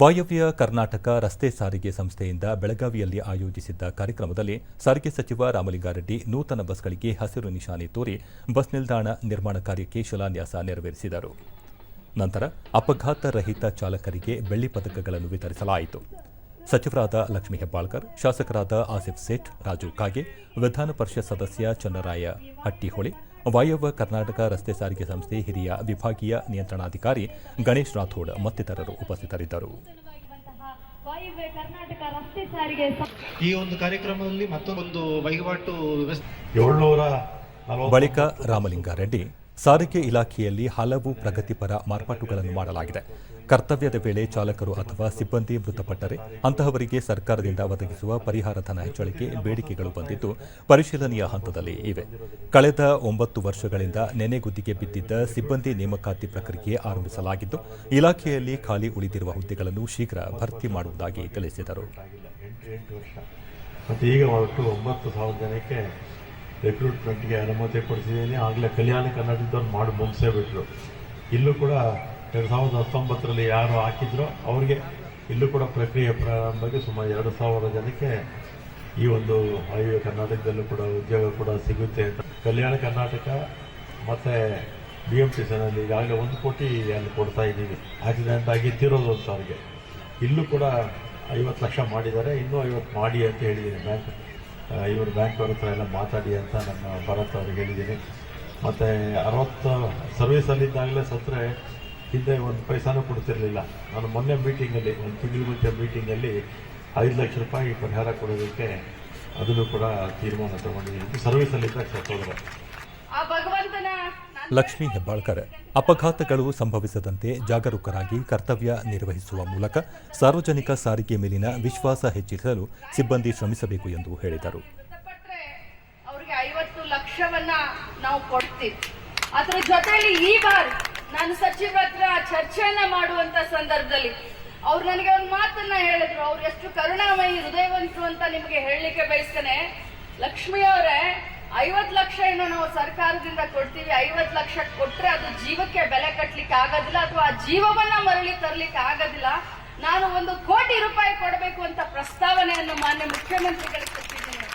ವಾಯವ್ಯ ಕರ್ನಾಟಕ ರಸ್ತೆ ಸಾರಿಗೆ ಸಂಸ್ಥೆಯಿಂದ ಬೆಳಗಾವಿಯಲ್ಲಿ ಆಯೋಜಿಸಿದ್ದ ಕಾರ್ಯಕ್ರಮದಲ್ಲಿ ಸಾರಿಗೆ ಸಚಿವ ರಾಮಲಿಂಗಾರೆಡ್ಡಿ ನೂತನ ಬಸ್ಗಳಿಗೆ ಹಸಿರು ನಿಶಾನೆ ತೋರಿ ಬಸ್ ನಿಲ್ದಾಣ ನಿರ್ಮಾಣ ಕಾರ್ಯಕ್ಕೆ ಶಿಲಾನ್ಯಾಸ ನೆರವೇರಿಸಿದರು. ನಂತರ ಅಪಘಾತ ರಹಿತ ಚಾಲಕರಿಗೆ ಬೆಳ್ಳಿ ಪದಕಗಳನ್ನು ವಿತರಿಸಲಾಯಿತು. ಸಚಿವರಾದ ಲಕ್ಷ್ಮೀ ಹೆಬ್ಬಾಳ್ಕರ್, ಶಾಸಕರಾದ ಆಸಿಫ್ ಸೇಠ್, ರಾಜು ಕಾಗೆ, ವಿಧಾನ ಪರಿಷತ್ ಸದಸ್ಯ ಚನ್ನರಾಯ ಹಟ್ಟಿಹೊಳಿ ವಾಯವ್ಯ ಕರ್ನಾಟಕ ರಸ್ತೆ ಸಾರಿಗೆ ಸಂಸ್ಥೆ ಹಿರಿಯ ವಿಭಾಗೀಯ ನಿಯಂತ್ರಣಾಧಿಕಾರಿ ಗಣೇಶ್ ರಾಥೋಡ್ ಮತ್ತಿತರರು ಉಪಸ್ಥಿತರಿದ್ದರು. ಈ ಒಂದು ಕಾರ್ಯಕ್ರಮದಲ್ಲಿ ಮತ್ತೊಂದು ವಹಿವಾಟು ಬಳಿಕ ರಾಮಲಿಂಗಾರೆಡ್ಡಿ ಸಾರಿಗೆ ಇಲಾಖೆಯಲ್ಲಿ ಹಲವು ಪ್ರಗತಿಪರ ಮಾರ್ಪಾಟುಗಳನ್ನು ಮಾಡಲಾಗಿದೆ. ಕರ್ತವ್ಯದ ವೇಳೆ ಚಾಲಕರು ಅಥವಾ ಸಿಬ್ಬಂದಿ ಮೃತಪಟ್ಟರೆ ಅಂತಹವರಿಗೆ ಸರ್ಕಾರದಿಂದ ಒದಗಿಸುವ ಪರಿಹಾರ ಧನ ಹೆಚ್ಚಳಕ್ಕೆ ಬೇಡಿಕೆಗಳು ಬಂದಿದ್ದು ಪರಿಶೀಲನೆಯ ಹಂತದಲ್ಲಿ ಇವೆ. ಕಳೆದ ಒಂಬತ್ತು ವರ್ಷಗಳಿಂದ ನೆನೆಗುದ್ದಿಗೆ ಬಿದ್ದಿದ್ದ ಸಿಬ್ಬಂದಿ ನೇಮಕಾತಿ ಪ್ರಕ್ರಿಯೆ ಆರಂಭಿಸಲಾಗಿದ್ದು, ಇಲಾಖೆಯಲ್ಲಿ ಖಾಲಿ ಉಳಿದಿರುವ ಹುದ್ದೆಗಳನ್ನು ಶೀಘ್ರ ಭರ್ತಿ ಮಾಡುವುದಾಗಿ ತಿಳಿಸಿದರು. ಈಗ ಒಟ್ಟು ಒಂಬತ್ತು ಸಾವಿರ ಜನಕ್ಕೆ ಅನುಮತಿ ಕೊಡಿಸಿದ್ದೀನಿ. ಆಗಲೇ ಕಲ್ಯಾಣ ಕರ್ನಾಟಕದವ್ರು ಮಾಡಿ ಬಿಟ್ರು. ಇಲ್ಲೂ ಕೂಡ ಎರಡು ಸಾವಿರದ ಹತ್ತೊಂಬತ್ತರಲ್ಲಿ ಯಾರು ಹಾಕಿದ್ರೋ ಅವ್ರಿಗೆ ಇಲ್ಲೂ ಕೂಡ ಪ್ರಕ್ರಿಯೆ ಪ್ರಾರಂಭಕ್ಕೆ ಸುಮಾರು ಎರಡು ಸಾವಿರ ಜನಕ್ಕೆ ಈ ಒಂದು ವಾಯುವ್ಯ ಕರ್ನಾಟಕದಲ್ಲೂ ಕೂಡ ಉದ್ಯೋಗ ಕೂಡ ಸಿಗುತ್ತೆ ಅಂತ. ಕಲ್ಯಾಣ ಕರ್ನಾಟಕ ಮತ್ತು ಬಿ ಎಂ ಟಿ ಸಿನಲ್ಲಿ ಈಗಾಗಲೇ ಒಂದು ಕೋಟಿ ಅಲ್ಲಿ ಕೊಡ್ತಾ ಇದ್ದೀವಿ. ಆಕ್ಸಿಡೆಂಟ್ ಆಗಿ ತೀರೋದು ಅಂತ ಅವ್ರಿಗೆ. ಇಲ್ಲೂ ಕೂಡ ಐವತ್ತು ಲಕ್ಷ ಮಾಡಿದ್ದಾರೆ. ಇನ್ನೂ ಐವತ್ತು ಮಾಡಿ ಅಂತ ಹೇಳಿದ್ದೀನಿ ಬ್ಯಾಂಕ್ ಇವರು ಬ್ಯಾಂಕ್ ಅವ್ರ ಹತ್ರ ಎಲ್ಲ ಮಾತಾಡಿ ಅಂತ ನಮ್ಮ ಭರತ್ ಅವ್ರಿಗೆ ಹೇಳಿದ್ದೀನಿ. ಮತ್ತು ಅರವತ್ತು ಸರ್ವೀಸಲ್ಲಿದ್ದಾಗಲೇ ಸತ್ತರೆ ಹಿಂದೆ ಒಂದು ಪೈಸಾನೂ ಕೊಡ್ತಿರಲಿಲ್ಲ. ನಾನು ಮೊನ್ನೆ ಮೀಟಿಂಗಲ್ಲಿ ಒಂದು ತಿಂಗಳ ಮುಂಚೆ ಮೀಟಿಂಗಲ್ಲಿ ಐದು ಲಕ್ಷ ರೂಪಾಯಿ ಪರಿಹಾರ ಕೊಡೋದಕ್ಕೆ ಅದನ್ನು ಕೂಡ ತೀರ್ಮಾನ ತಗೊಂಡಿದ್ದೀನಿ ಸರ್ವೀಸಲ್ಲಿದ್ದಾಗ ಸತ್ತೋದ್ರೆ ಲಕ್ಷ್ಮೀ ಹೆಬ್ಬಾಳ್ಕರ್ ಅಪಘಾತಗಳು ಸಂಭವಿಸದಂತೆ ಜಾಗರೂಕರಾಗಿ ಕರ್ತವ್ಯ ನಿರ್ವಹಿಸುವ ಮೂಲಕ ಸಾರ್ವಜನಿಕ ಸಾರಿಗೆ ಮೇಲಿನ ವಿಶ್ವಾಸ ಹೆಚ್ಚಿಸಲು ಸಿಬ್ಬಂದಿ ಶ್ರಮಿಸಬೇಕು ಎಂದು ಹೇಳಿದರು. ಲಕ್ಷವನ್ನ ನಾವು ಕೊಡ್ತೀವಿ. ಅದರ ಜೊತೆಯಲ್ಲಿ ಈ ಬಾರಿ ನಾನು ಸಚಿವರ ಹತ್ರ ಚರ್ಚೆಯನ್ನ ಮಾಡುವಂತ ಸಂದರ್ಭದಲ್ಲಿ ಅವ್ರು ನನಗೆ ಒಂದು ಮಾತನ್ನ ಹೇಳಿದ್ರು. ಅವ್ರು ಎಷ್ಟು ಕರುಣಾಮಯಿ, ಹೃದಯವಂತರು ಅಂತ ನಿಮಗೆ ಹೇಳಲಿಕ್ಕೆ ಬಯಸ್ತೇನೆ. ಲಕ್ಷ್ಮಿ ಅವರೇ, ಐವತ್ತು ಲಕ್ಷ ಏನೋ ನಾವು ಸರ್ಕಾರದಿಂದ ಕೊಡ್ತೀವಿ. ಐವತ್ ಲಕ್ಷ ಕೊಟ್ರೆ ಅದು ಜೀವಕ್ಕೆ ಬೆಲೆ ಕಟ್ಲಿಕ್ಕೆ ಆಗೋದಿಲ್ಲ ಅಥವಾ ಆ ಜೀವವನ್ನ ಮರಳಿ ತರ್ಲಿಕ್ಕೆ ಆಗೋದಿಲ್ಲ. ನಾನು ಒಂದು ಕೋಟಿ ರೂಪಾಯಿ ಕೊಡಬೇಕು ಅಂತ ಪ್ರಸ್ತಾವನೆಯನ್ನು ಮಾನ್ಯ ಮುಖ್ಯಮಂತ್ರಿಗಳಿಗೆ